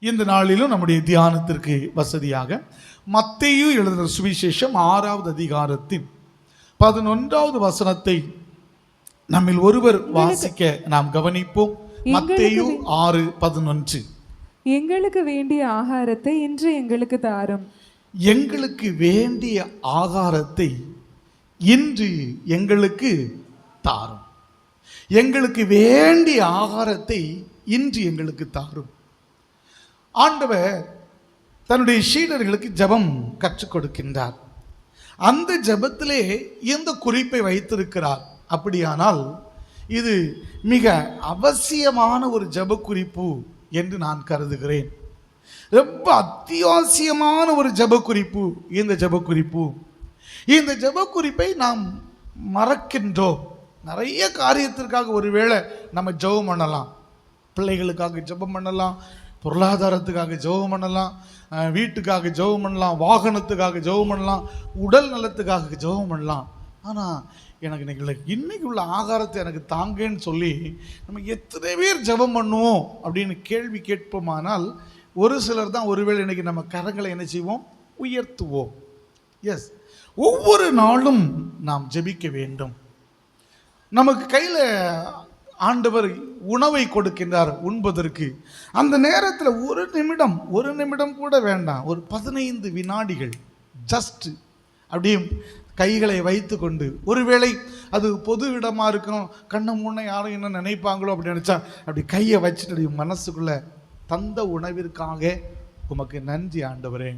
இந்த நாளிலும் நம்முடைய தியானத்திற்கு வசதியாக மத்தேயு எழுதின சுவிசேஷம் ஆறாவது அதிகாரத்தின் பதினொன்றாவது வசனத்தை நம்மில் ஒருவர் வாசிக்க நாம் கவனிப்போம். மத்தேயு ஆறு பதினொன்று. எங்களுக்கு வேண்டிய ஆகாரத்தை இன்று எங்களுக்கு தாரும். எங்களுக்கு வேண்டிய ஆகாரத்தை இன்று எங்களுக்கு தாரும். எங்களுக்கு வேண்டிய ஆகாரத்தை இன்று எங்களுக்கு தாரும். ஆண்டவர் தன்னுடைய சீடர்களுக்கு ஜெபம் கற்றுக் கொடுக்கின்றார். அந்த ஜெபத்திலே இந்த குறிப்பை வைத்திருக்கிறார்? அப்படியானால் இது மிக அவசியமான ஒரு ஜெப குறிப்பு என்று நான் கருதுகிறேன். ரொம்ப அத்தியாவசியமான ஒரு ஜெப குறிப்பு இந்த ஜப குறிப்பு. இந்த ஜப குறிப்பை நாம் மறக்கின்றோம். நிறைய காரியத்திற்காக ஒருவேளை நம்ம ஜெபம் பண்ணலாம். பிள்ளைகளுக்காக ஜெபம் பண்ணலாம். பொருளாதாரத்துக்காக ஜெபம் பண்ணலாம் வீட்டுக்காக ஜெபம் பண்ணலாம் வாகனத்துக்காக ஜெபம் பண்ணலாம் உடல் நலத்துக்காக ஜெபம் பண்ணலாம். ஆனால் எனக்கு இன்னைக்கு இன்னைக்கு உள்ள ஆகாரத்தை எனக்கு தாங்கன்னு சொல்லி நம்ம எத்தனை பேர் ஜெபம் பண்ணுவோம் அப்படின்னு கேள்வி கேட்போமானால் ஒரு சிலர் தான் ஒருவேளை இன்னைக்கு நம்ம கரங்களை என்ன செய்வோம்? உயர்த்துவோம். எஸ் ஒவ்வொரு நாளும் நாம் ஜெபிக்க வேண்டும். நமக்கு கையில் ஆண்டவர் உணவை கொடுக்கின்றார் உண்பதற்கு. அந்த நேரத்தில் ஒரு நிமிடம் ஒரு நிமிடம் கூட வேண்டாம். ஒரு பதினைந்து வினாடிகள் ஜஸ்ட் அப்படியே கைகளை வைத்துக்கொண்டு ஒருவேளை அது பொது இடமாக இருக்கும் கண்ணை முன்ன யாரும் என்ன நினைப்பாங்களோ அப்படி நினச்சா அப்படி கையை வச்சுட்டு மனசுக்குள்ளே தந்த உணவிற்காக உமக்கு நன்றி ஆண்டவரே.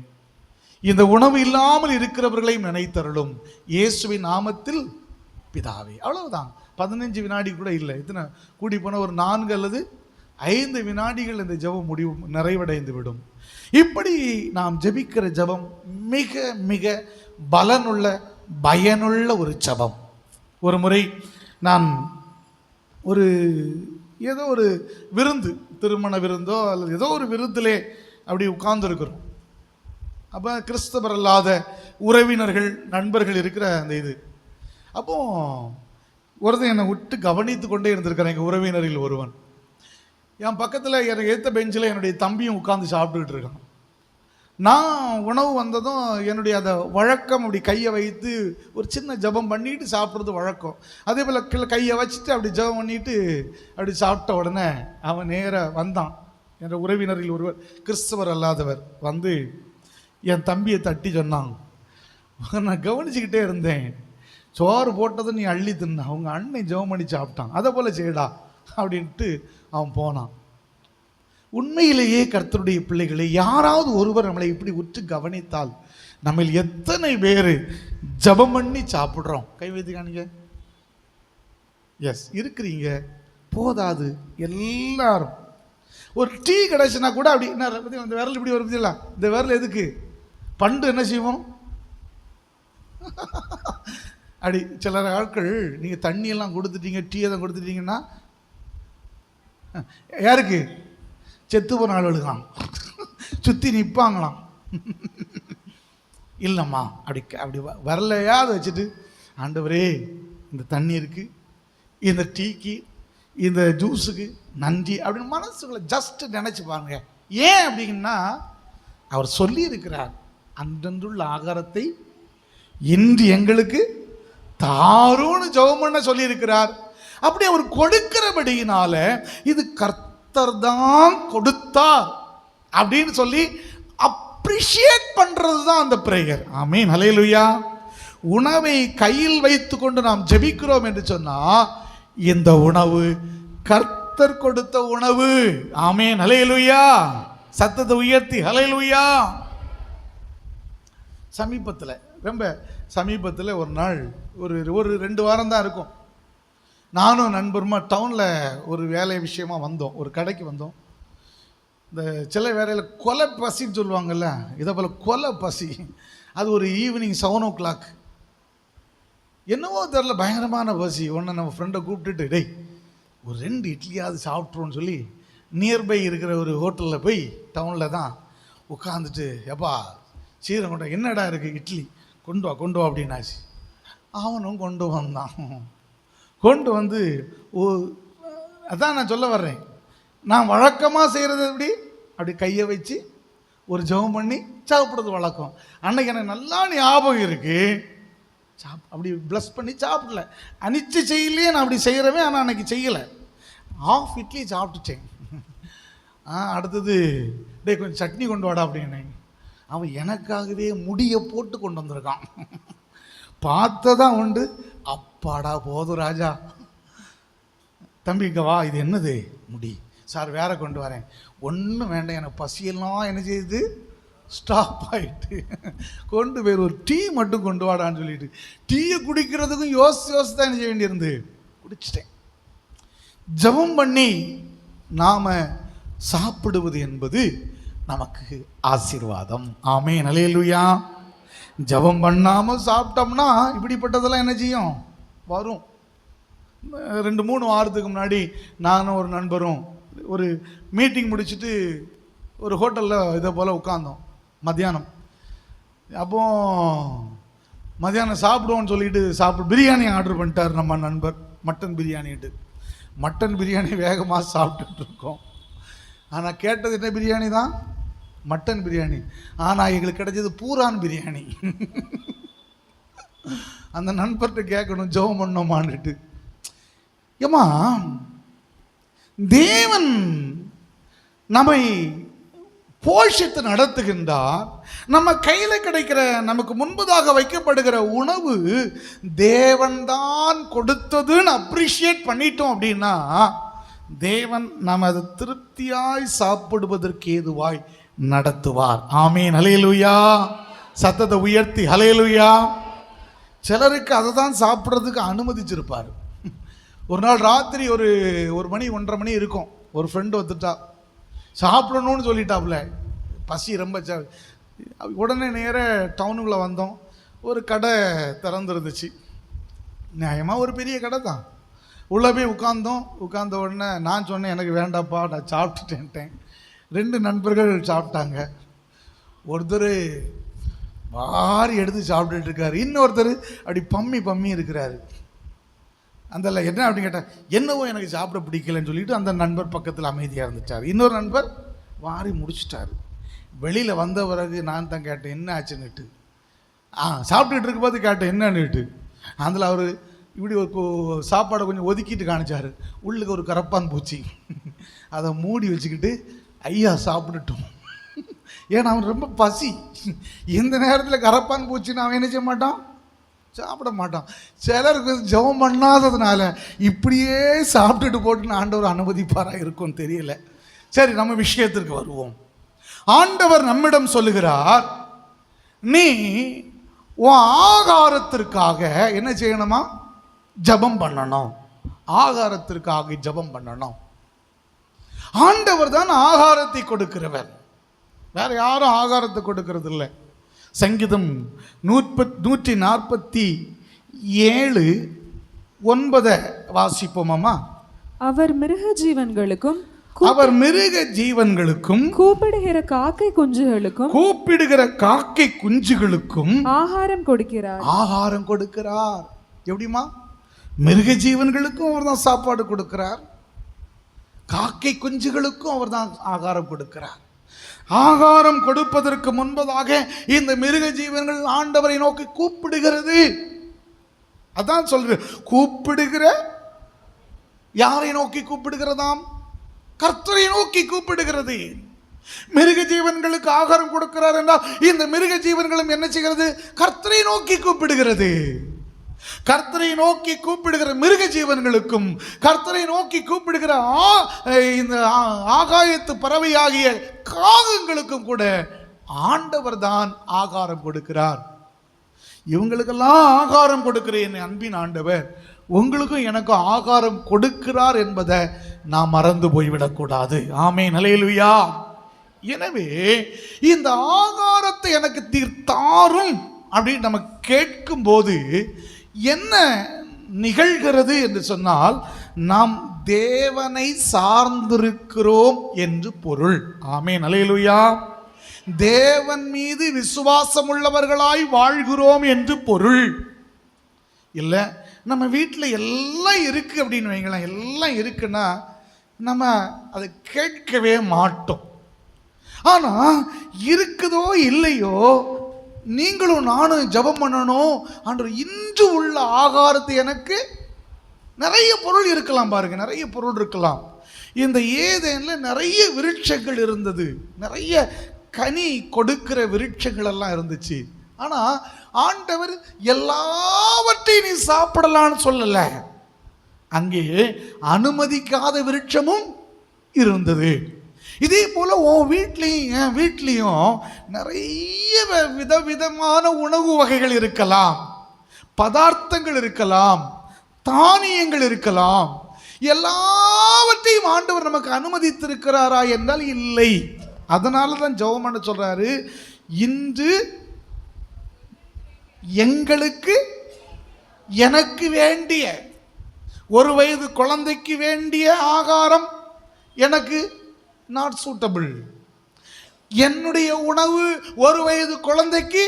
இந்த உணவு இல்லாமல் இருக்கிறவர்களையும் நினைத்தருளும். இயேசுவின் நாமத்தில் பிதாவே. அவ்வளவுதான். பதினஞ்சு வினாடி கூட இல்லை. இத்தனை கூடி போன ஒரு நான்கு அல்லது ஐந்து வினாடிகள் இந்த ஜெபம் முடிவு நிறைவடைந்து விடும். இப்படி நாம் ஜெபிக்கிற ஜெபம் மிக மிக பலனுள்ள பயனுள்ள ஒரு ஜெபம். ஒரு முறை நான் ஒரு ஏதோ ஒரு விருந்து திருமண விருந்தோ அல்லது ஏதோ ஒரு விருந்திலே அப்படி உட்கார்ந்துருக்கிறோம். அப்போ கிறிஸ்தவர் அல்லாத உறவினர்கள் நண்பர்கள் இருக்கிற அந்த இது. அப்போ ஒருத்தன் என்னை விட்டு கவனித்து கொண்டே இருந்திருக்கிறேன் எங்கள் உறவினரில் ஒருவன். என் பக்கத்தில் எனக்கு ஏற்ற பெஞ்சில் என்னுடைய தம்பியும் உட்காந்து சாப்பிட்டுக்கிட்டு இருக்கான். நான் உணவு வந்ததும் என்னுடைய அந்த வழக்கம் அப்படி கையை வைத்து ஒரு சின்ன ஜெபம் பண்ணிட்டு சாப்பிட்றது வழக்கம். அதே போல் கீழே கையை வச்சுட்டு அப்படி ஜெபம் பண்ணிட்டு அப்படி சாப்பிட்ட உடனே அவன் நேராக வந்தான். என்ற உறவினரில் ஒருவர் கிறிஸ்தவர் அல்லாதவர் வந்து என் தம்பியை தட்டி சொன்னான். நான் கவனிச்சுக்கிட்டே இருந்தேன். சோறு போட்டதை நீ அள்ளி தின்ன. அவங்க அண்ணன் ஜெபம் பண்ணி சாப்பிட்டான். அதை போல் செய்யடா அப்படின்ட்டு அவன் போனான். உண்மையிலேயே கர்த்தருடைய பிள்ளைகளை யாராவது ஒருவர் நம்மளை இப்படி உற்று கவனித்தால் நம்ம எத்தனை பேர் ஜெபம் பண்ணி சாப்பிட்றோம். கை வைத்து காணிங்க. எஸ் இருக்கிறீங்க. போதாது எல்லாரும். ஒரு டீ கிடச்சுனா கூட அப்படி என்ன பாத்தீங்களா, இந்த விரல் இப்படி வருது இல்லை? இந்த விரல் எதுக்கு? பண்டு என்ன செய்வோம்? அப்படி சில ஆட்கள் நீங்கள் தண்ணியெல்லாம் கொடுத்துட்டீங்க டீ எல்லாம் கொடுத்துட்டீங்கன்னா யாருக்கு? செத்து போன ஆளுகளாம் சுற்றி நிற்பாங்களாம் இல்லைம்மா அப்படி அப்படி வ- அதை வச்சுட்டு ஆண்டவரே இந்த தண்ணீருக்கு இந்த டீக்கு இந்த ஜூஸுக்கு நன்றி அப்படின்னு மனசுக்குள்ள ஜஸ்ட் நினச்சி பாருங்க. ஏன் அப்படின்னா அவர் சொல்லியிருக்கிறார் அன்றன்றுள்ள ஆகாரத்தை இன்று எங்களுக்கு தாருன்னு ஜெபம் பண்ண சொல்லியிருக்கிறார். அப்படி அவர் கொடுக்கிறபடியினால இது கர்த்தர் தான் கொடுத்தார் அப்படின்னு சொல்லி அப்ரிஷியேட் பண்ணுறது தான் அந்த பிரேயர் ஆமீன் ஹalleluya உணவை கையில் வைத்துக்கொண்டு நாம் ஜெபிக்கிறோம் என்று சொன்னால் இந்த உணவு கர்த்தர் கொடுத்த உணவு. ஆமீன் ஹalleluya சத்தத்தை உயர்த்தி. ஹலையிலுயா சமீபத்தில் ரொம்ப சமீபத்தில் ஒரு நாள் ஒரு ஒரு ரெண்டு வாரம் தான் இருக்கும். நானும் நண்பருமா டவுனில் ஒரு வேலை விஷயமா வந்தோம். ஒரு கடைக்கு வந்தோம். இந்த சில வேலையில் கொலை பசின்னு சொல்லுவாங்கள்ல இதை போல் கொலை பசி. அது ஒரு ஈவினிங் செவன் ஓ கிளாக் என்னவோ தெரில பயங்கரமான பசி. ஒன்று நம்ம ஃப்ரெண்டை கூப்பிட்டுட்டு டேய் ஒரு ரெண்டு இட்லியாவது சாப்பிட்ருவோன்னு சொல்லி நியர்பை இருக்கிற ஒரு ஹோட்டலில் போய் டவுனில் தான் உட்காந்துட்டு எப்பா சீரம் என்னடா இருக்குது இட்லி? கொண்டு வா கொண்டு வா அப்படின்னாச்சு. அவனும் கொண்டு வந்தான். கொண்டு வந்து ஓ அதான் நான் சொல்ல வர்றேன். நான் வழக்கமாக செய்கிறது எப்படி? அப்படி கையை வச்சு ஒரு ஜெபம் பண்ணி சாப்பிட்றது வழக்கம். அன்னைக்கு எனக்கு நல்லா ஞாபகம் இருக்கு. சாப் அப்படி ப்ளஸ் பண்ணி சாப்பிடல. அனிச்சு செய்யலையே நான் அப்படி செய்கிறவே ஆனால் அன்னைக்கு செய்யலை. ஆஃப் இட்லி சாப்பிட்டுட்டேன். ஆ அடுத்தது டேய் கொஞ்சம் சட்னி கொண்டு வாடா அப்படின்னு. அவன் எனக்காகவே முடியை போட்டு கொண்டு வந்திருக்கான். பார்த்ததான் உண்டு. அப்பாடா போதும் ராஜா. தம்பி இங்கே வா இது என்னது? முடி. சார் வேற கொண்டு வரேன். ஒன்றும் வேண்டாம் எனக்கு பசியெல்லாம் என்ன செய்யுது? ஸ்டாப் ஆகிட்டு கொண்டு போய் ஒரு டீ மட்டும் கொண்டு வாடான்னு சொல்லிட்டு. டீயை குடிக்கிறதுக்கும் யோசிச்சு யோசிச்சு தான் என்ன செய்ய வேண்டியிருந்து குடிச்சிட்டேன். ஜெபம் பண்ணி நாம் சாப்பிடுவது என்பது நமக்கு ஆசீர்வாதம். ஆமே நலையலுயா ஜெபம் பண்ணாமல் சாப்பிட்டோம்னா இப்படிப்பட்டதெல்லாம் என்ன செய்யும்? வரும். ரெண்டு மூணு வாரத்துக்கு முன்னாடி நானும் ஒரு நண்பரும் ஒரு மீட்டிங் முடிச்சுட்டு ஒரு ஹோட்டலில் இதை போல் உட்காந்தோம் மத்தியானம். அப்போ மத்தியானம் சாப்பிடுவோம்னு சொல்லிட்டு சாப்பிடு பிரியாணி ஆர்டர் பண்ணிட்டார் நம்ம நண்பர் மட்டன் பிரியாணிட்டு மட்டன் பிரியாணி வேகமாக சாப்பிட்டுட்டு இருக்கோம். ஆனால் கேட்டது என்ன பிரியாணி தான் மட்டன் பிரியாணி. ஆனால் எங்களுக்கு கிடைச்சது பூரான் பிரியாணி. அந்த நண்பர்கிட்ட கேட்கணும் ஜெபம் பண்ணோமான்னுட்டு. ஏமா தேவன் நம்மை போஷித்து நடத்துகின்றார். நம்ம கையில் கிடைக்கிற நமக்கு முன்பதாக வைக்கப்படுகிற உணவு தேவன்தான் கொடுத்ததுன்னு அப்ரிஷியேட் பண்ணிட்டோம் அப்படின்னா தேவன் நம்ம அதை திருப்தியாய் சாப்பிடுவதற்கு ஏதுவாய் நடத்துவார். ஆமீன். ஹலேலுயா சத்தத்தை உயர்த்தி ஹலேலுயா சிலருக்கு அதை தான் சாப்பிட்றதுக்கு அனுமதிச்சிருப்பார். ஒரு நாள் ராத்திரி ஒரு ஒரு மணி ஒன்றரை மணி இருக்கும். ஒரு ஃப்ரெண்டு வந்துட்டா. சாப்பிடணும்னு சொல்லிட்டாப்புல பசி ரொம்ப உடனே நேர டவுனுக்குள்ளே வந்தோம். ஒரு கடை திறந்துருந்துச்சு. நியாயமாக ஒரு பெரிய கடை தான். உள்ளே போய் உட்காந்தோம் உட்காந்த உடனே நான் சொன்னேன் எனக்கு வேண்டாப்பா நான் சாப்பிட்டுட்டேன்ட்டேன். ரெண்டு நண்பர்கள் சாப்பிட்டாங்க. ஒருத்தர் வாரி எடுத்து சாப்பிட்டுட்டு இருக்காரு. இன்னொருத்தர் அப்படி பம்மி பம்மி இருக்கிறாரு. அந்த என்ன அப்படின்னு கேட்டால் என்னவோ எனக்கு சாப்பிட பிடிக்கலன்னு சொல்லிட்டு அந்த நண்பர் பக்கத்தில் அமைதியாக இருந்துட்டார். இன்னொரு நண்பர் வாரி முடிச்சிட்டாரு. வெளியில் வந்த பிறகு நான் தான் கேட்டேன் என்ன ஆச்சுன்னுட்டு? ஆ சாப்பிட்டுட்டு இருக்கும்போது கேட்டேன் என்னன்னுட்டு. அதில் அவர் இப்படி ஒரு சாப்பாடை கொஞ்சம் ஒதுக்கிட்டு காணிச்சார் உள்ளுக்கு ஒரு கரப்பான் பூச்சி. அதை மூடி வச்சுக்கிட்டு ஐயா சாப்பிட்டுட்டோம் ஏன்னா அவன் ரொம்ப பசி. இந்த நேரத்தில் கரப்பான் பூச்சின்னு அவன் என்ன செய்ய மாட்டான்? சாப்பிட மாட்டான். சிலருக்கு ஜெபம் பண்ணாததுனால இப்படியே சாப்பிட்டுட்டு போட்டுன்னு ஆண்டவர் அனுமதிப்பாராக இருக்கும் தெரியல. சரி நம்ம விஷயத்திற்கு வருவோம். ஆண்டவர் நம்மிடம் சொல்லுகிறார் நீ உன் ஆகாரத்திற்காக என்ன செய்யணுமா? ஜெபம் பண்ணணும். ஆகாரத்திற்காக ஜெபம் பண்ணணும். ஆண்டவர் தான் ஆகாரத்தை கொடுக்கிறவர். வேற யாரும் ஆகாரத்தை கொடுக்கறது இல்லை சங்கீதம் நூற்பத் நூற்றி நாற்பத்தி ஏழு ஒன்பதை வாசிப்போமாமா அவர் மிருக ஜீவன்களுக்கும் அவர் மிருக ஜீவன்களுக்கும் கூப்பிடுகிற காக்கை குஞ்சுகளுக்கும் கூப்பிடுகிற காக்கை குஞ்சுகளுக்கும் ஆகாரம் கொடுக்கிறார். ஆகாரம் கொடுக்கிறார். எப்படிமா மிருக ஜீவன்களுக்கும் அவர் தான் சாப்பாடு கொடுக்கிறார். காக்கை குஞ்சுகளுக்கும் அவர் தான் ஆகாரம் கொடுக்கிறார். ஆகாரம் கொடுப்பதற்கு முன்பதாக இந்த மிருக ஜீவன்கள் ஆண்டவரை நோக்கி கூப்பிடுகிறது. அதான் சொல்ற கூப்பிடுகிற யாரை நோக்கி கூப்பிடுகிறதாம்? கர்த்தரை நோக்கி கூப்பிடுகிறது. மிருக ஜீவன்களுக்கு ஆகாரம் கொடுக்கிறார் என்றால் இந்த மிருக ஜீவன்களும் என்ன செய்கிறது? கர்த்தரை நோக்கி கூப்பிடுகிறது. கர்த்தரை நோக்கி கூப்பிடுகிற மிருக ஜீவன்களுக்கும் கர்த்தரை நோக்கி கூப்பிடுகிற ஆ- இந்த ஆ- ஆகாயத்து பறவையாகிய காகங்களுக்கும் கூட ஆண்டவர் தான் ஆகாரம் கொடுக்கிறார். இவங்களுக்கெல்லாம் ஆகாரம் கொடுக்கிறேன் என் அன்பின் ஆண்டவர். உங்களுக்கும் எனக்கும் ஆகாரம் கொடுக்கிறார் என்பதை நாம் மறந்து போய்விடக்கூடாது. ஆமே நிலையிலுயா எனவே இந்த ஆகாரத்தை எனக்கு தீர்த்தாரும் அப்படின்னு நம்ம கேட்கும்போது என்ன நிகழ்கிறது என்று சொன்னால் நாம் தேவனை சார்ந்திருக்கிறோம் என்று பொருள். ஆமே நிலையிலுயா தேவன் மீது விசுவாசம் உள்ளவர்களாய் வாழ்கிறோம் என்று பொருள். இல்லை நம்ம வீட்டில் எல்லாம் இருக்குது அப்படின்னு வைங்களேன். எல்லாம் இருக்குன்னா நம்ம அதை கேட்கவே மாட்டோம். ஆனால் இருக்குதோ இல்லையோ நீங்களும் நானும் ஜெபம் பண்ணணும் அன்று இன்று உள்ள ஆகாரத்தை எனக்கு நிறைய பொருள் இருக்கலாம் பாருங்க நிறைய பொருள் இருக்கலாம். இந்த ஏதேனில் நிறைய விருட்சங்கள் இருந்தது. நிறைய கனி கொடுக்கிற விருட்சங்கள் எல்லாம் இருந்துச்சு. ஆனால் ஆண்டவர் எல்லாவற்றையும் நீ சாப்பிடலான்னு சொல்லலை. அங்கே அனுமதிக்காத விருட்சமும் இருந்தது. இதே போல் உன் வீட்லேயும் என் வீட்லேயும் நிறைய விதவிதமான உணவு வகைகள் இருக்கலாம். பதார்த்தங்கள் இருக்கலாம் தானியங்கள் இருக்கலாம். எல்லாவற்றையும் ஆண்டவர் நமக்கு அனுமதித்திருக்கிறாரா என்றால் இல்லை. அதனால தான் ஜெபம் பண்ண சொல்கிறாரு இன்று எங்களுக்கு எனக்கு வேண்டிய ஒரு வயது குழந்தைக்கு வேண்டிய ஆகாரம் எனக்கு நாட் சூட்டபிள் என்னுடைய உணவு ஒரு வயது குழந்தைக்கு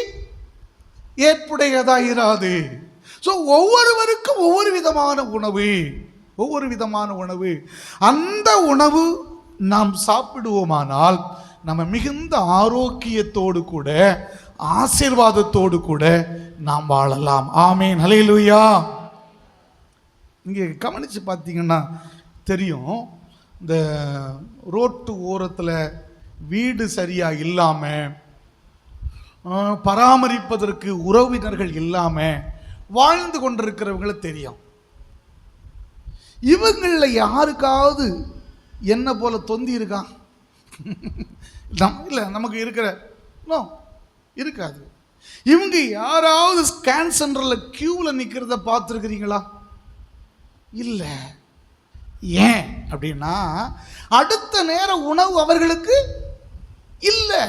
ஏற்புடையதாக இராது ஸோ ஒவ்வொருவருக்கும் ஒவ்வொரு விதமான உணவு ஒவ்வொரு விதமான உணவு. அந்த உணவு நாம் சாப்பிடுவோமானால் நம்ம மிகுந்த ஆரோக்கியத்தோடு கூட ஆசீர்வாதத்தோடு கூட நாம் வாழலாம். ஆமேன். ஹalleluya இங்கே கவனித்து பார்த்தீங்கன்னா தெரியும் இந்த ரோட்டு ஓரத்தில் வீடு சரியாக இல்லாமல் பராமரிப்பதற்கு உறவினர்கள் இல்லாமல் வாழ்ந்து கொண்டிருக்கிறவங்களை தெரியும். இவங்களில் யாருக்காவது என்ன போல தொந்தி இருக்கா? நம் இல்லை நமக்கு இருக்கிற நோ இருக்காது. இவங்க யாராவது ஸ்கேன் சென்டரில் க்யூவில் நிற்கிறத பார்த்துருக்குறீங்களா? இல்லை. ஏன் அப்படின்னா அடுத்த நேர உணவு அவர்களுக்கு இல்லை.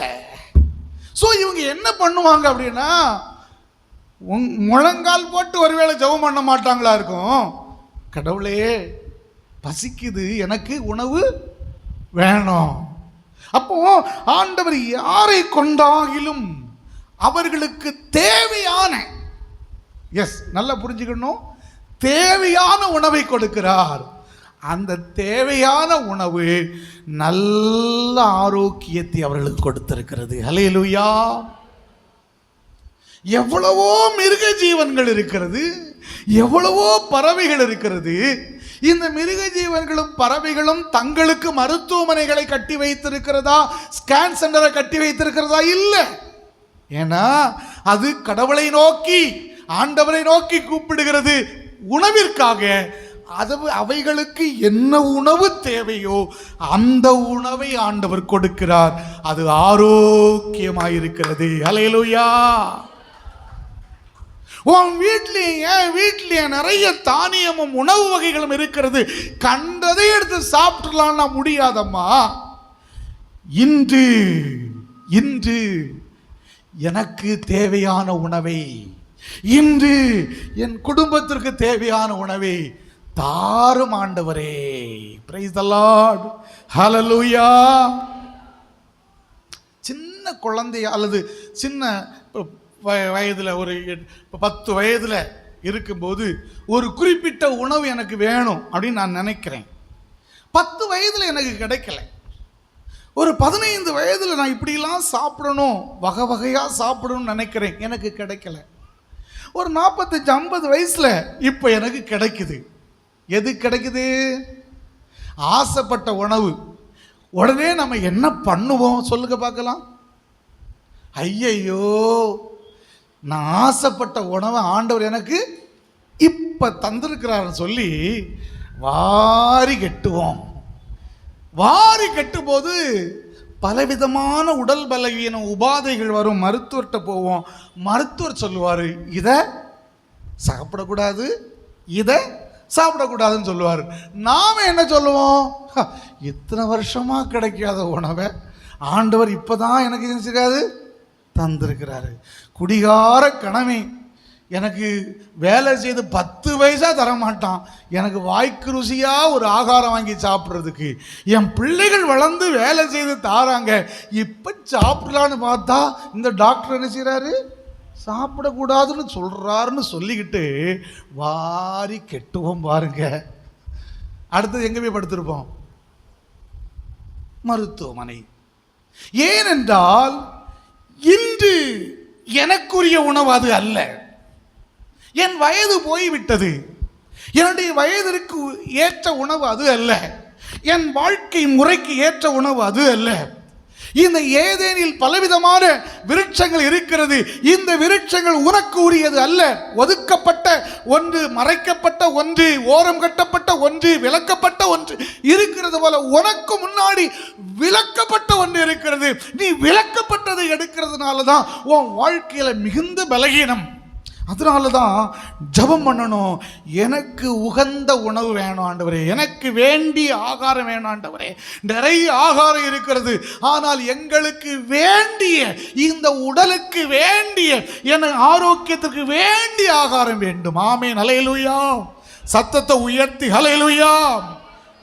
ஸோ இவங்க என்ன பண்ணுவாங்க அப்படின்னா உங் முழங்கால் போட்டு ஒருவேளை ஜெபம் பண்ண மாட்டாங்களா இருக்கும்? கடவுளே பசிக்குது எனக்கு உணவு வேணும். அப்போ ஆண்டவர் யாரை கொண்டாகிலும் அவர்களுக்கு தேவையான எஸ் நல்லா புரிஞ்சுக்கணும் தேவையான உணவை கொடுக்கிறார். அந்த தேவையான உணவு நல்ல ஆரோக்கியத்தை அவர்களுக்கு கொடுத்திருக்கிறது. ஹalleluya. எவ்வளவோ மிருக ஜீவன்கள் இருக்கிறது எவ்வளவோ பறவைகள் இருக்கிறது. இந்த மிருக ஜீவன்களும் பறவைகளும் தங்களுக்கு மருத்துவமனைகளை கட்டி வைத்திருக்கிறதா? ஸ்கேன் சென்டரை கட்டி வைத்திருக்கிறதா? இல்லை. ஏன்னா அது கடவுளை நோக்கி ஆண்டவரை நோக்கி கூப்பிடுகிறது உணவிற்காக. அது அவைகளுக்கு என்ன உணவு தேவையோ அந்த உணவை ஆண்டவர் கொடுக்கிறார். அது ஆரோக்கியமாயிருக்கிறது. அலையலுயா உன் வீட்லயும் என் வீட்லயும் நிறைய தானியமும் உணவு வகைகளும் இருக்கிறது. கண்டதை எடுத்து சாப்பிடலாம்னா முடியாதம்மா. இன்று இன்று எனக்கு தேவையான உணவை இன்று என் குடும்பத்திற்கு தேவையான உணவை தாரும் ஆண்டவரே. பிரைஸ் த லார்ட் சின்ன குழந்தை அல்லது சின்ன வயதில் ஒரு எட்- பத்து வயதில் இருக்கும்போது ஒரு குறிப்பிட்ட உணவு எனக்கு வேணும் அப்படின்னு நான் நினைக்கிறேன். பத்து வயதில் எனக்கு கிடைக்கல. ஒரு பதினைந்து வயதில் நான் இப்படிலாம் சாப்பிடணும் வகை வகையாக சாப்பிடணும்னு நினைக்கிறேன். எனக்கு கிடைக்கல. ஒரு நாற்பத்தஞ்சு ஐம்பது வயசில் இப்போ எனக்கு கிடைக்குது. எது கிடைக்குது? ஆசைப்பட்ட உணவு. உடனே நம்ம என்ன பண்ணுவோம்? சொல்லுங்க பார்க்கலாம். ஐயையோ நான் ஆசைப்பட்ட உணவை ஆண்டவர் எனக்கு இப்போ தந்திருக்கிறாருன்னு சொல்லி வாரி கெட்டுவோம். வாரி கட்டும்போது பலவிதமான உடல் பலவீனம் உபாதைகள் வரும். மருத்துவர்கிட்ட போவோம். மருத்துவர் சொல்லுவார் இதை சாப்பிடக்கூடாது. இதை சாப்பிடக்கூடாதுன்னு சொல்லுவார். நாம் என்ன சொல்லுவோம்? இத்தனை வருஷமாக கிடைக்காத உணவை ஆண்டவர் இப்போ தான் எனக்கு என்ன தந்திருக்கிறாரு. குடிகார கணவி எனக்கு வேலை செய்து பத்து வயசாக தரமாட்டான். எனக்கு வாய்க்கு ருசியாக ஒரு ஆகாரம் வாங்கி சாப்பிட்றதுக்கு. என் பிள்ளைகள் வளர்ந்து வேலை செய்து தாராங்க. இப்போ சாப்பிடலான்னு பார்த்தா இந்த டாக்டர் என்ன செய்கிறாரு சாப்பிடக்கூடாதுன்னு சொல்கிறாருன்னு சொல்லிக்கிட்டு வாரி கெட்டுவோம் பாருங்க. அடுத்தது எங்கே போய் படுத்திருப்போம்? மருத்துவமனை. ஏனென்றால் இன்று எனக்குரிய உணவு அது அல்ல. என் வயது போய்விட்டது. என்னுடைய வயதிற்கு ஏற்ற உணவு அது அல்ல. என் வாழ்க்கை முறைக்கு ஏற்ற உணவு அது அல்ல. இந்த ஏதேனில் பலவிதமான விருட்சங்கள் இருக்கிறது. இந்த விருட்சங்கள் உனக்கு உரியது அல்ல. ஒதுக்கப்பட்ட ஒன்று மறைக்கப்பட்ட ஒன்று ஓரம் கட்டப்பட்ட ஒன்று விளக்கப்பட்ட ஒன்று இருக்கிறது போல உனக்கு முன்னாடி விளக்கப்பட்ட ஒன்று இருக்கிறது. நீ விளக்கப்பட்டதை எடுக்கிறதுனால தான் உன் வாழ்க்கையில் மிகுந்த பலகீனம். அதனால தான் ஜெபம் பண்ணணும். எனக்கு உகந்த உணவு வேணும் ஆண்டவரே. எனக்கு வேண்டிய ஆகாரம் வேணும் ஆண்டவரே. நிறைய ஆகாரம் இருக்கிறது. ஆனால் எங்களுக்கு வேண்டிய இந்த உடலுக்கு வேண்டிய என ஆரோக்கியத்திற்கு வேண்டிய ஆகாரம் வேண்டும். ஆமே நலையிலுயா சத்தத்தை உயர்த்தி. ஹalleluya.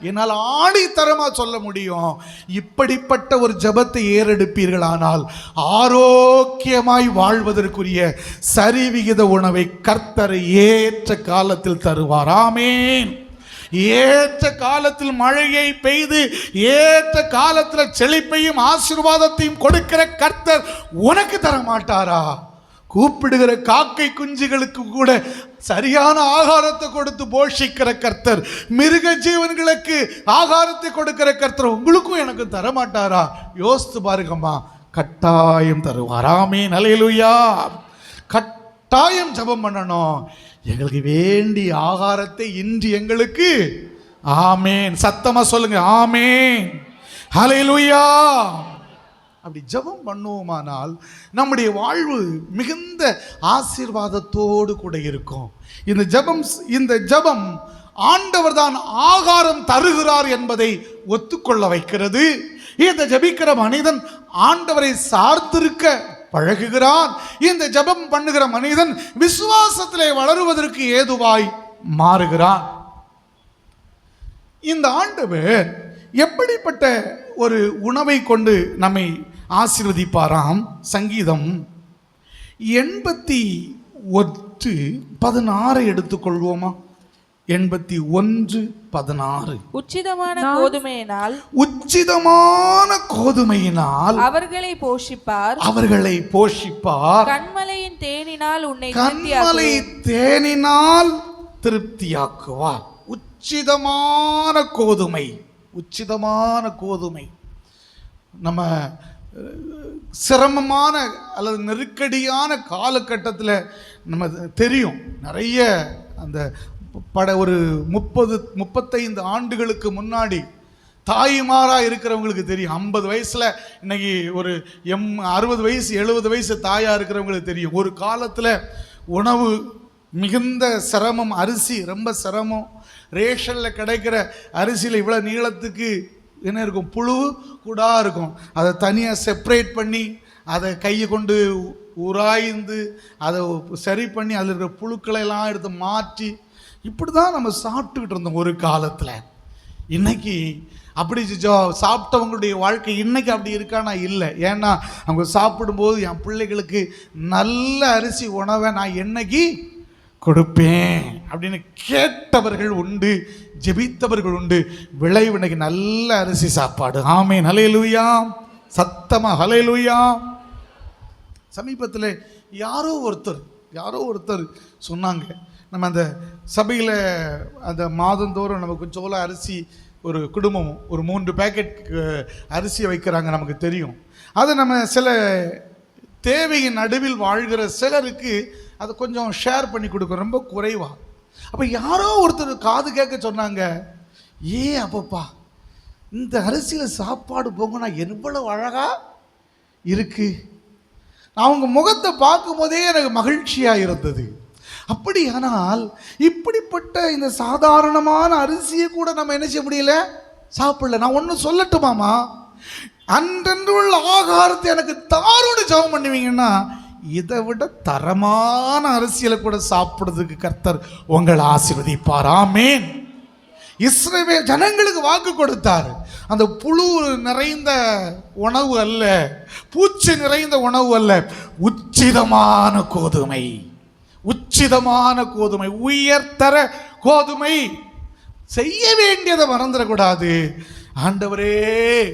என்னால் ஆணித்தரமாக சொல்ல முடியும். இப்படிப்பட்ட ஒரு ஜெபத்தை ஏறெடுப்பீர்களானால் ஆரோக்கியமாய் வாழ்வதற்குரிய சரிவிகித உணவை கர்த்தர் ஏற்ற காலத்தில் தருவார். ஆமேன். ஏற்ற காலத்தில் மழையை பெய்து ஏற்ற காலத்தில் செழிப்பையும் ஆசீர்வாதத்தையும் கொடுக்கிற கர்த்தர் உனக்கு தர மாட்டாரா கூப்பிடுகிற காக்கை குஞ்சுகளுக்கு கூட சரியான ஆகாரத்தை கொடுத்து போஷிக்கிற கர்த்தர் மிருக ஜீவன்களுக்கு ஆகாரத்தை கொடுக்கிற கர்த்தர் உங்களுக்கும் எனக்கு தர மாட்டாரா யோசித்து பாருங்கம்மா கட்டாயம் தருவாராமே ஆமீன். அலையலுயா கட்டாயம் ஜெபம் பண்ணணும். எங்களுக்கு வேண்டிய ஆகாரத்தை இன்று எங்களுக்கு. ஆமேன். சத்தமாக சொல்லுங்க. ஆமேன். ஹalleluya. அப்படி ஜெபம் பண்ணுவோமானால் நம்முடைய வாழ்வு மிகுந்த ஆசீர்வாதத்தோடு கூட இருக்கும். இந்த ஜெபம் இந்த ஜெபம் ஆண்டவர் தான் ஆகாரம் தருகிறார் என்பதை ஒத்துக்கொள்ள வைக்கிறது. இந்த ஜெபிக்கிற மனிதன் ஆண்டவரை சார்ந்திருக்க பழகுகிறான். இந்த ஜெபம் பண்ணுகிற மனிதன் விசுவாசத்திலே வளருவதற்கு ஏதுவாய் மாறுகிறான். இந்த ஆண்டவர் எப்படிப்பட்ட ஒரு உணவை கொண்டு நம்மை ஆசீர்வதிப்பாராம் சங்கீதம் எண்பத்தி ஒன்று பதினாறை எடுத்துக்கொள்வோமா? எண்பத்தி ஒன்று பதினாறு. உச்சிதமான கோதுமையினால் உச்சிதமான கோதுமையினால் அவர்களை போஷிப்பார். அவர்களை போஷிப்பார். கண்மலையின் தேனினால் உன்னை கண்மலை தேனினால் திருப்தியாக்குவார். உச்சிதமான கோதுமை உச்சிதமான கோதுமை. நம்ம சிரமமான அல்லது நெருக்கடியான காலகட்டத்தில் நம்ம தெரியும். நிறைய அந்த பட ஒரு முப்பது முப்பத்தைந்து ஆண்டுகளுக்கு முன்னாடி தாய்மாராக இருக்கிறவங்களுக்கு தெரியும். ஐம்பது வயசில் இன்னைக்கு ஒரு எம் அறுபது வயசு எழுபது வயசு தாயாக இருக்கிறவங்களுக்கு தெரியும். ஒரு காலத்தில் உணவு மிகுந்த சிரமம் அரிசி ரொம்ப சிரமம். ரேஷனில் கிடைக்கிற அரிசியில் இவ்வளோ நீளத்துக்கு என்ன இருக்கும்? புழு கூடாக இருக்கும். அதை தனியாக செப்பரேட் பண்ணி அதை கையை கொண்டு உராய்ந்து அதை சரி பண்ணி அதில் இருக்கிற புழுக்களை எல்லாம் எடுத்து மாற்றி இப்படி தான் நம்ம சாப்பிட்டுக்கிட்டு இருந்தோம் ஒரு காலத்தில். இன்னைக்கு அப்படி ஜோ சாப்பிட்டவங்களுடைய வாழ்க்கை இன்னைக்கு அப்படி இருக்கானா? இல்லை. ஏன்னா அவங்க சாப்பிடும்போது என் பிள்ளைகளுக்கு நல்ல அரிசி உணவை நான் என்னைக்கு கொடுப்பேன்? அப்படின்னு கேட்டவர்கள் உண்டு ஜெபித்தவர்கள் உண்டு. விளைவு இன்னைக்கு நல்ல அரிசி சாப்பாடு. ஆமே ஹலேலுயா சத்தமாக ஹலேலுயா சமீபத்தில் யாரோ ஒருத்தர் யாரோ ஒருத்தர் சொன்னாங்க நம்ம அந்த சபையில் அந்த மாதந்தோறும் நமக்கு சோள அரிசி ஒரு குடும்பம் ஒரு மூன்று பேக்கெட் அரிசியை வைக்கிறாங்க நமக்கு தெரியும். அது நம்ம சில தேவையின் நடுவில் வாழ்கிற சிலருக்கு அதை கொஞ்சம் ஷேர் பண்ணி கொடுக்கும். ரொம்ப குறைவாக அப்போ யாரோ ஒருத்தர் காது கேட்க சொன்னாங்க ஏ அப்பப்பா இந்த அரிசியில் சாப்பாடு போங்கன்னா எவ்வளவு அழகாக இருக்கு? அவங்க முகத்தை பார்க்கும்போதே எனக்கு மகிழ்ச்சியாக இருந்தது. அப்படியானால் இப்படிப்பட்ட இந்த சாதாரணமான அரிசியை கூட நம்ம என்ன செய்ய முடியல? சாப்பிடல. நான் ஒன்று சொல்லட்டுமாமா? அன்றன்று உள்ள ஆகாரத்தை எனக்கு தாரோடு ஜெபம் பண்ணுவீங்கன்னா இதை விட தரமான அரசியலை கூட சாப்பிடுறதுக்கு கர்த்தர் உங்களை ஆசீர்வதிப்பார். ஆமேன். இஸ்ரவேல் ஜனங்களுக்கு வாக்கு கொடுத்தார். அந்த புழு நிறைந்த உணவு அல்ல பூச்சி நிறைந்த உணவு அல்ல உச்சிதமான கோதுமை உச்சிதமான கோதுமை உயர்தர கோதுமை. செய்ய வேண்டியதை மறந்துடக்கூடாது. ஆண்டவரே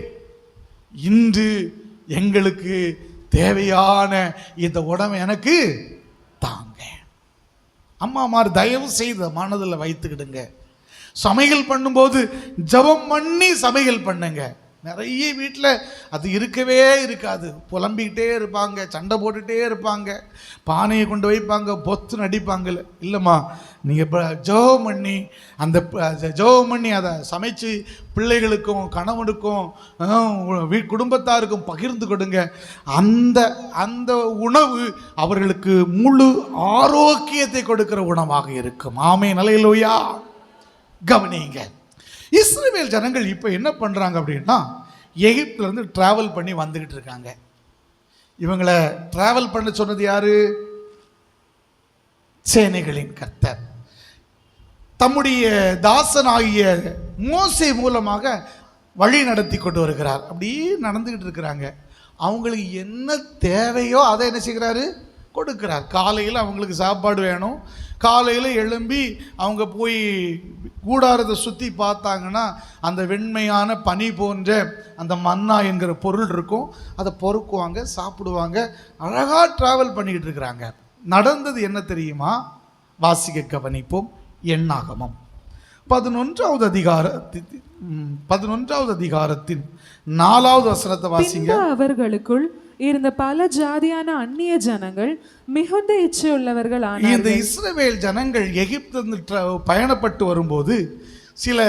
இன்று எங்களுக்கு தேவையான இந்த உடம்பை எனக்கு தாங்க. அம்மாமார் தயவு செய்து மனதில் வைத்துக்கிடுங்க. சமையல் பண்ணும்போது ஜெபம் பண்ணி சமையல் பண்ணுங்க. நிறைய வீட்டில் அது இருக்கவே இருக்காது. புலம்பிக்கிட்டே இருப்பாங்க சண்டை போட்டுகிட்டே இருப்பாங்க பானையை கொண்டு வைப்பாங்க பொத்து நடிப்பாங்கல்ல இல்லைம்மா நீங்கள் இப்போ ஜெபம் பண்ணி அந்த ப- ஜெபம் பண்ணி அதை சமைச்சு பிள்ளைகளுக்கும் கணவனுக்கும் வீ குடும்பத்தாருக்கும் பகிர்ந்து கொடுங்க. அந்த அந்த உணவு அவர்களுக்கு முழு ஆரோக்கியத்தை கொடுக்கிற உணவாக இருக்கும். ஆமே நிலையிலோயா கவனிங்க இஸ்ரேல் ஜனங்கள் இப்போ என்ன பண்ணுறாங்க அப்படின்னா எகிப்துலேருந்து ட்ராவல் பண்ணி வந்துக்கிட்டு இருக்காங்க. இவங்களை ட்ராவல் பண்ண சொன்னது யாரு? சேனைகளின் கர்த்தர். தம்முடைய தாசனாகிய மோசை மூலமாக வழி நடத்தி கொண்டு வருகிறார். அப்படியே நடந்துக்கிட்டு இருக்கிறாங்க. அவங்களுக்கு என்ன தேவையோ அதை என்ன செய்கிறாரு? கொடுக்கிறார். காலையில் அவங்களுக்கு சாப்பாடு வேணும். காலையில் எழும்பி அவங்க போய் கூடாரத்தை சுற்றி பார்த்தாங்கன்னா அந்த வெண்மையான பனி போன்ற அந்த மன்னா என்கிற பொருள் இருக்கும். அதை பொறுக்குவாங்க சாப்பிடுவாங்க. அழகாக ட்ராவல் பண்ணிக்கிட்டு இருக்கிறாங்க. நடந்தது என்ன தெரியுமா? வாசிக்க கவனிப்போம் எண்ணாகமம். பதினொன்றாவது அதிகார பதினொன்றாவது அதிகாரத்தின் நாலாவது வசனத்தை வாசிங்க. அவர்களுக்குள் இருந்த பல ஜாதியான அந்நிய ஜனங்கள் மிகுந்த இச்சையுள்ளவர்கள் இந்த இஸ்ரவேல் ஜனங்கள் எகிப்து பயணப்பட்டு வரும்போது சில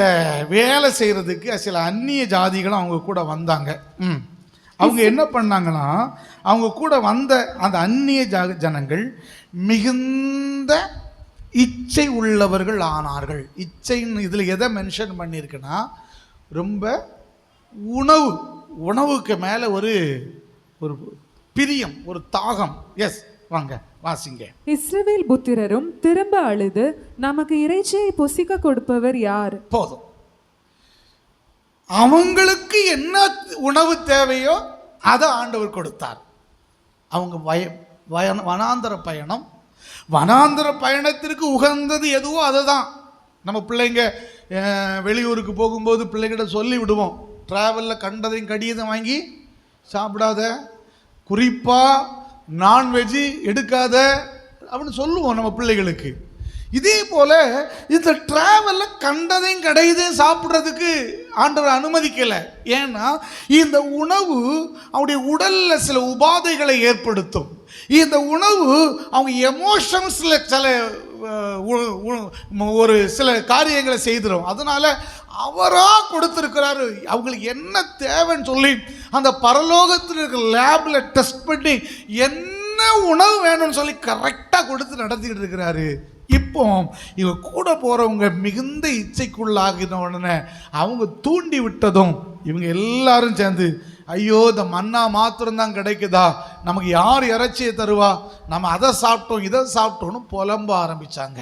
வேலை செய்கிறதுக்கு சில அந்நிய ஜாதிகளும் அவங்க கூட வந்தாங்க. ம். அவங்க என்ன பண்ணாங்கன்னா அவங்க கூட வந்த அந்த அந்நிய ஜா ஜனங்கள் மிகுந்த இச்சை உள்ளவர்கள் ஆனார்கள். இச்சைன்னு இதில் எதை மென்ஷன் பண்ணியிருக்குன்னா ரொம்ப உணவு உணவுக்கு மேலே ஒரு ஒரு பிரியம் ஒரு தாகம். எஸ் வாங்க வாசிங்க. இஸ்ரவேல் புத்திரரும் திரும்ப அழுது நமக்கு இறைச்சியை புசிக்க கொடுப்பவர் யார்? போதும். அவங்களுக்கு என்ன உணவு தேவையோ அதை ஆண்டவர் கொடுத்தார். அவங்க வய வய வனாந்தர பயணம். வனாந்தர பயணத்திற்கு உகந்தது எதுவோ அதுதான். நம்ம பிள்ளைங்க வெளியூருக்கு போகும்போது பிள்ளைகிட்ட சொல்லி விடுவோம் ட்ராவலில் கண்டதையும் கடியதையும் வாங்கி சாப்பிடாத குறிப்பாக நான்வெஜ்ஜு எடுக்காத அப்படின்னு சொல்லுவோம் நம்ம பிள்ளைகளுக்கு. இதே போல் இந்த ட்ராவலில் கண்டதையும் கடையதையும் சாப்பிட்றதுக்கு ஆண்டவர் அனுமதிக்கலை. ஏன்னா இந்த உணவு அவருடைய உடலில் சில உபாதைகளை ஏற்படுத்தும். இந்த உணவு அவங்க எமோஷன்ஸில் சில ஒரு சில காரியங்களை செய்திடும் அதனால் அவராக கொடுத்துருக்கிறாரு. அவங்களுக்கு என்ன தேவைன்னு சொல்லி அந்த பரலோகத்தில் இருக்கிற லேபில் டெஸ்ட் பண்ணி என்ன உணவு வேணும்னு சொல்லி கரெக்டாக கொடுத்து நடத்திக்கிட்டு இருக்கிறாரு. இப்போ இவங்க கூட போகிறவங்க மிகுந்த இச்சைக்குள்ளாகின உடனே அவங்க தூண்டி விட்டதும் இவங்க எல்லாரும் சேர்ந்து ஐயோ இந்த மண்ணா மாத்திரம்தான் கிடைக்குதா? நமக்கு யார் இறைச்சியை தருவா? நம்ம அதை சாப்பிட்டோம் இதை சாப்பிட்டோம்னு புலம்ப ஆரம்பிச்சாங்க.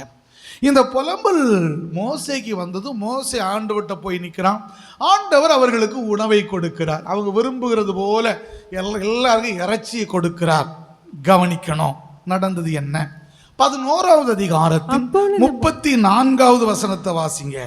இந்த புலம்பல் மோசேக்கு வந்ததும் மோசே ஆண்டவர்கிட்ட போய் நிற்கிறான் ஆண்டவர் அவர்களுக்கு உணவை கொடுக்கிறார். அவங்க விரும்புகிறது போல எல்லா எல்லாருக்கும் இறைச்சியை கொடுக்கிறார். கவனிக்கணும் நடந்தது என்ன? பதினோராவது அதிகாரத்தின் அப்பொழுது முப்பத்தி நான்காவது வசனத்தை வாசிங்க.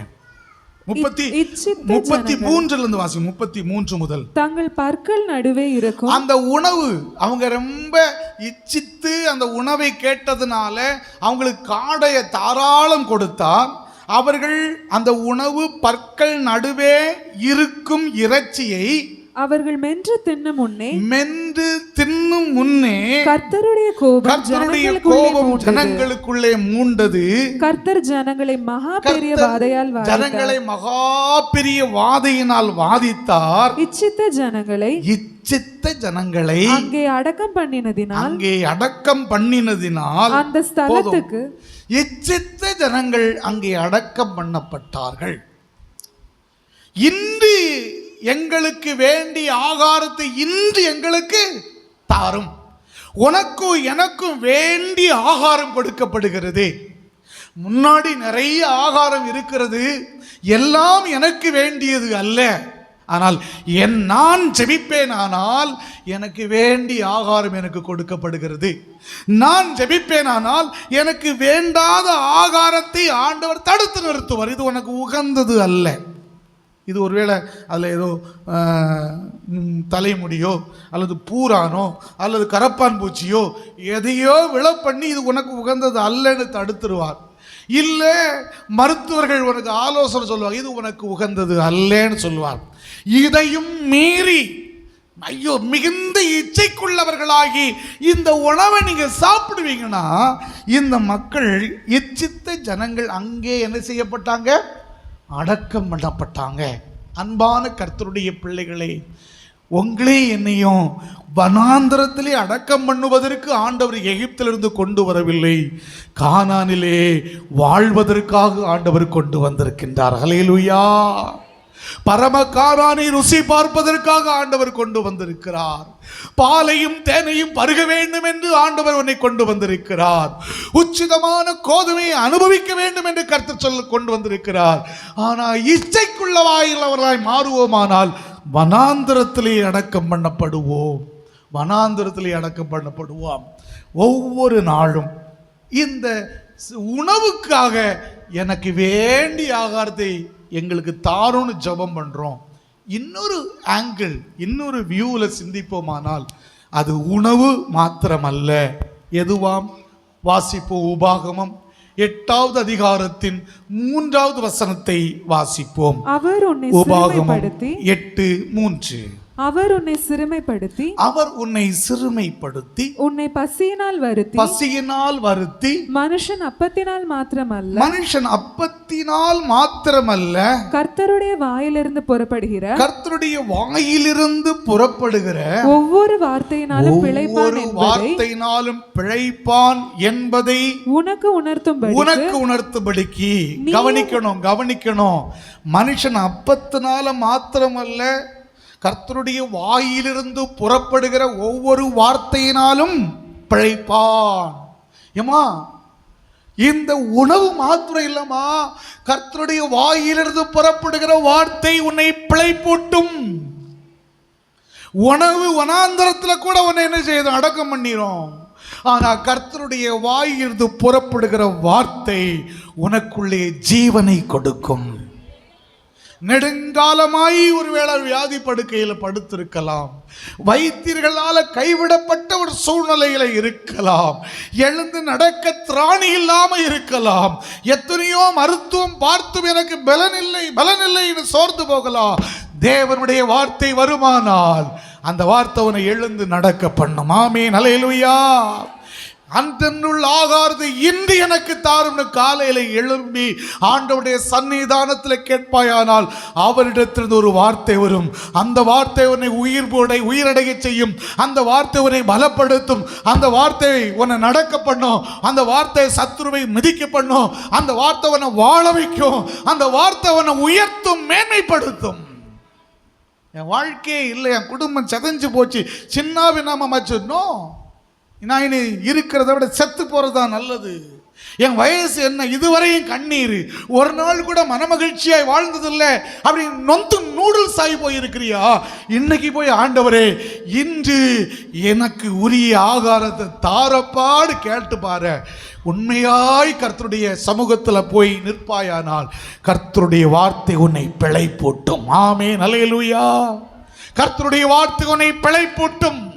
முப்பத்தி முப்பத்தி மூன்றுல இருந்து வாசிங்க. முப்பத்தி மூன்று முதல். தங்கள் பற்கள் நடுவே இருக்கும். அந்த உணவு அவங்க ரொம்ப இச்சித்து அந்த உணவை கேட்டதுனால அவங்களுக்கு காடையை தாராளம் கொடுத்தார் அவர்கள் அந்த உணவு பற்கள் நடுவே இருக்கும் இறைச்சியை அவர்கள் மென்று தின்னும் முன்னே மென்று தின்னும் முன்னே கர்த்தருடைய கோபம் கர்த்தருடைய கோபம் மூண்டது. ஜனங்களுக்குள்ளே மூண்டது கர்த்தர் ஜனங்களை மகா பெரிய வாதையால். ஜனங்களை மகா பெரிய வாதையினால் வாதித்தார் இச்சித்த ஜனங்களை இச்சித்த ஜனங்களை அங்கே அடக்கம் பண்ணினதினால் அங்கே அடக்கம் பண்ணினதினால் அந்த ஸ்தலத்துக்கு இச்சித்த ஜனங்கள் அங்கே அடக்கம் பண்ணப்பட்டார்கள் இன்று எங்களுக்கு வேண்டிய ஆகாரத்தை இன்று எங்களுக்கு தாரும். உனக்கும் எனக்கும் வேண்டிய ஆகாரம் கொடுக்கப்படுகிறது. முன்னாடி நிறைய ஆகாரம் இருக்கிறது. எல்லாம் எனக்கு வேண்டியது அல்ல. ஆனால் என் நான் ஜெபிப்பேனானால் எனக்கு வேண்டிய ஆகாரம் எனக்கு கொடுக்கப்படுகிறது. நான் ஜெபிப்பேனானால் எனக்கு வேண்டாத ஆகாரத்தை ஆண்டவர் தடுத்து நிறுத்துவார். இது உனக்கு உகந்தது அல்ல. இது ஒருவேளை அதில் ஏதோ தலைமுடியோ அல்லது பூரானோ அல்லது கரப்பான் பூச்சியோ எதையோ விழ பண்ணி இது உனக்கு உகந்தது அல்லன்னு தடுத்துருவார். இல்லை மருத்துவர்கள் உனக்கு ஆலோசனை சொல்லுவாங்க இது உனக்கு உகந்தது அல்லன்னு சொல்லுவார். இதையும் மீறி ஐயோ மிகுந்த இச்சைக்குள்ளவர்களாகி இந்த உணவை நீங்கள் சாப்பிடுவீங்கன்னா இந்த மக்கள் இச்சித்த ஜனங்கள் அங்கே என்ன செய்யப்பட்டாங்க? அடக்கம் பண்ணப்பட்டாங்க. அன்பான கர்த்தருடைய பிள்ளைகளே உங்களே என்னையும் வனாந்திரத்திலே அடக்கம் பண்ணுவதற்கு ஆண்டவர் எகிப்திலிருந்து கொண்டு வரவில்லை. கானானிலே வாழ்வதற்காக ஆண்டவர் கொண்டு வந்திருக்கின்றார். ஹலேலுயா பரமக்காரானை ருசி பார்ப்பதற்காக ஆண்டவர் கொண்டு வந்திருக்கிறார். பாலையும் தேனையும் பருக வேண்டும் என்று ஆண்டவர் உன்னை கொண்டு வந்திருக்கிறார். உச்சிதமான கோதுமையை அனுபவிக்க வேண்டும் என்று கருத்து சொல்ல கொண்டு வந்திருக்கிறார். ஆனால் இச்சைக்குள்ளவாயில்லவர்களாய் மாறுவோமானால் வனாந்திரத்திலே அடக்கம் பண்ணப்படுவோம். வனாந்திரத்திலே அடக்கம் பண்ணப்படுவோம். ஒவ்வொரு நாளும் இந்த உணவுக்காக எனக்கு வேண்டிய ஆகாரத்தை எங்களுக்கு தாரும்னு ஜெபம் பண்ணுறோம் இன்னொரு ஆங்கிள் இன்னொரு வியூவில் சிந்திப்போமானால் அது உணவு மாத்திரமல்ல. எதுவாம்? வாசிப்போம் உபாகமம். எட்டாவது அதிகாரத்தின் மூன்றாவது வசனத்தை வாசிப்போம். அவர் உபாகமம் எட்டு மூன்று. அவர் உன்னை சிறுமைப்படுத்தி அவர் உன்னை சிறுமைப்படுத்தி உன்னை பசியினால் வருத்தி பசியினால் வருத்தி மனுஷன் அப்பத்தினால் மாத்திரமல்ல மனுஷன் அப்பத்தினால் மாத்திரமல்ல கர்த்தருடைய வாயிலிருந்து புறப்படுகிற கர்த்தருடைய வாயிலிருந்து புறப்படுகிற ஒவ்வொரு வார்த்தையினாலும் பிழைப்பான் வார்த்தையினாலும் பிழைப்பான் என்பதை உனக்கு உணர்த்தும்படி உனக்கு உணர்த்தும்படிக்கு. கவனிக்கணும் கவனிக்கணும். மனுஷன் அப்பத்தினால மாத்திரமல்ல கர்த்தருடைய வாயிலிருந்து புறப்படுகிற ஒவ்வொரு வார்த்தையினாலும் பிழைப்பான். ஏமா இந்த உணவு மாத்திரம் இல்லம்மா கர்த்தருடைய வாயிலிருந்து புறப்படுகிற வார்த்தை உன்னை பிழைப்பூட்டும். உணவு வனாந்தரத்தில் கூட உன்னை என்ன செய்யுது அடக்கம் பண்ணிடும் ஆனா கர்த்தருடைய வாயிலிருந்து புறப்படுகிற வார்த்தை உனக்குள்ளே ஜீவனை கொடுக்கும். நெடுங்காலமாய் ஒருவேளை வியாதி படுக்கையில் படுத்திருக்கலாம். வைத்தியர்களால் கைவிடப்பட்ட ஒரு சூழ்நிலையில் இருக்கலாம். எழுந்து நடக்க திராணி இல்லாமல் இருக்கலாம். எத்தனையோ மருத்துவம் பார்த்தும் எனக்கு பலன் இல்லை பலன் இல்லை என்று சோர்ந்து போகலாம். தேவனுடைய வார்த்தை வருமானால் அந்த வார்த்தை உன்னை எழுந்து நடக்க பண்ணும். ஆமே நலையிலுயா அன்றன்றுள்ள ஆகாரது இன்று எனக்கு தாரும்னு காலையில் எழும்பி ஆண்டவுடைய சன்னிதானத்தில் கேட்பாயானால் அவரிடத்திலிருந்து ஒரு வார்த்தை வரும். அந்த வார்த்தை உன்னை உயிர் போடை உயிரடைய செய்யும். அந்த வார்த்தை உன்னை பலப்படுத்தும். அந்த வார்த்தை உன்னை நடக்க பண்ணும். அந்த வார்த்தை சத்துருவை மிதிக்க பண்ணும். அந்த வார்த்தை உன்னை வாழ வைக்கும். அந்த வார்த்தை உன்னை உயர்த்தும் மேன்மைப்படுத்தும். என் வாழ்க்கையே இல்லை என் குடும்பம் செதஞ்சு போச்சு. சின்ன பின்னாம நோ நான் இனி இருக்கிறத விட செத்து போகிறது தான் நல்லது. என் வயசு என்ன? இதுவரையும் கண்ணீர். ஒரு நாள் கூட மனமகிழ்ச்சியாய் வாழ்ந்ததில்லை. அப்படி நொந்து நூடுல்ஸ் ஆகி போயிருக்கிறியா? இன்னைக்கு போய் ஆண்டவரே இன்று எனக்கு உரிய ஆகாரத்தை தாரப்பாடு கேட்டு பாரு. உண்மையாய் கர்த்தருடைய சமூகத்தில் போய் நிற்பாயானால் கர்த்தருடைய வார்த்தை உன்னை பிழை போட்டும் ஆமே நலையலுயா கர்த்தருடைய வார்த்தை உன்னை பிழை போட்டும்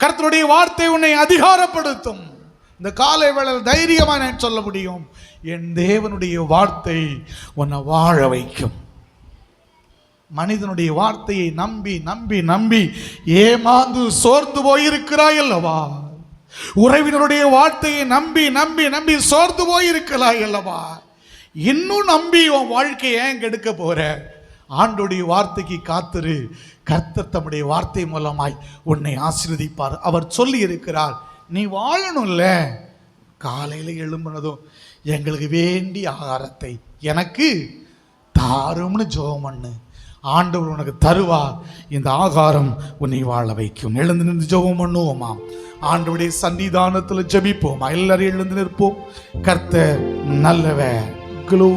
கர்த்தருடைய வார்த்தை உன்னை அதிகாரப்படுத்தும். இந்த காலை வேளையில் தைரியமாக நான் சொல்ல முடியும். என் தேவனுடைய வார்த்தை உன்னை வாழ வைக்கும். மனிதனுடைய வார்த்தையை நம்பி நம்பி நம்பி ஏமாந்து சோர்ந்து போயிருக்கிறாய் அல்லவா? உறவினருடைய வார்த்தையை நம்பி நம்பி நம்பி சோர்ந்து போயிருக்கிறாய் அல்லவா? இன்னும் நம்பி உன் வாழ்க்கையை ஏன் கெடுக்க போற? ஆண்டுடைய வார்த்தைக்கு காத்திரு. கர்த்தர் தம்முடைய வார்த்தை மூலமாய் உன்னை ஆசீர்வதிப்பார். அவர் சொல்லி இருக்கிறார் நீ வாழணும்ல? காலையில் எழும்புனதும் எங்களுக்கு வேண்டிய ஆகாரத்தை எனக்கு தாரும்னு ஜெபம் பண்ணு. ஆண்டவர் உனக்கு தருவார். இந்த ஆகாரம் உன்னை வாழ வைக்கும். எழுந்து நின்று ஜெபம் பண்ணுவோமாம் ஆண்டவுடைய சன்னிதானத்தில் ஜபிப்போமா? எல்லாரும் எழுந்து நிற்போம். கர்த்த நல்லவ க்ளூ.